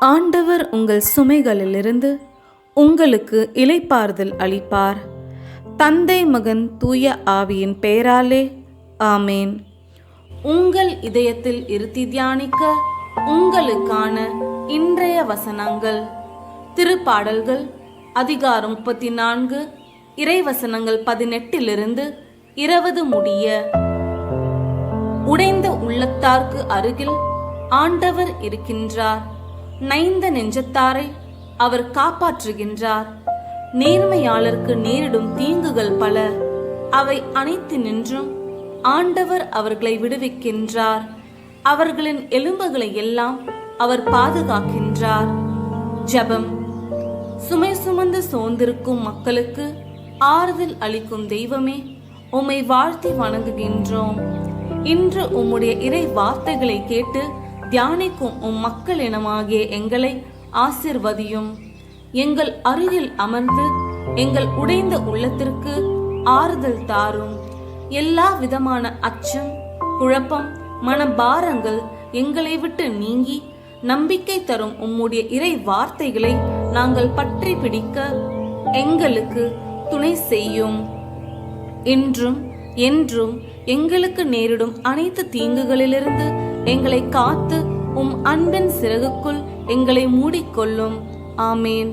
ஆண்டவர் உங்கள் சுமைகளிலிருந்து உங்களுக்கு இளைப்பாறுதல் அளிப்பார். தந்தை மகன் தூய ஆவியின் பெயராலே ஆமேன். உங்கள் இதயத்தில் இருத்தி தியானிக்க உங்களுக்கான இன்றைய வசனங்கள். திருப்பாடல்கள் அதிகாரம் முப்பத்தி நான்கு இறைவசனங்கள் பதினெட்டிலிருந்து இருபது முடிய. உடைந்த உள்ளத்தார்க்கு அருகில் ஆண்டவர் இருக்கின்றார். நைந்த நெஞ்சத்தாரை அவர் காப்பாற்றுகின்றார். நேர்மையாளருக்கு நேரிடும் தீங்குகள் பல. அவை அனைத்து நின்றும் ஆண்டவர் அவர்களை விடுவிக்கின்றார். அவர்களின் எலும்புகளை எல்லாம் அவர் பாதுகாக்கின்றார். ஜெபம். சுமை சுமந்து சோர்ந்திருக்கும் மக்களுக்கு ஆறுதல் அளிக்கும் தெய்வமே உம்மை வாழ்த்தி வணங்குகின்றோம். இன்று உம்முடைய இறை வார்த்தைகளை கேட்டு தியானிக்கும் உம் மக்கள் இனமாகிய எங்களை ஆசிர்வதியும். எங்கள் அருகில் அமர்ந்து எங்கள் உடைந்த உள்ளத்திற்கு ஆறுதல் தாரும். எல்லா விதமான அச்சம் குழப்பம் மனபாரங்கள் எங்களை விட்டு நீங்கி நம்பிக்கை தரும் உம்முடைய இறை வார்த்தைகளை நாங்கள் பற்றி பிடிக்க எங்களுக்கு துணை செய்யும். என்றும் என்றும் எங்களுக்கு நேரிடும் அனைத்து தீங்குகளிலிருந்து எங்களை காத்து உம் அன்பின் சிறகுக்குள் எங்களை மூடிக்கொள்ளும். ஆமேன்.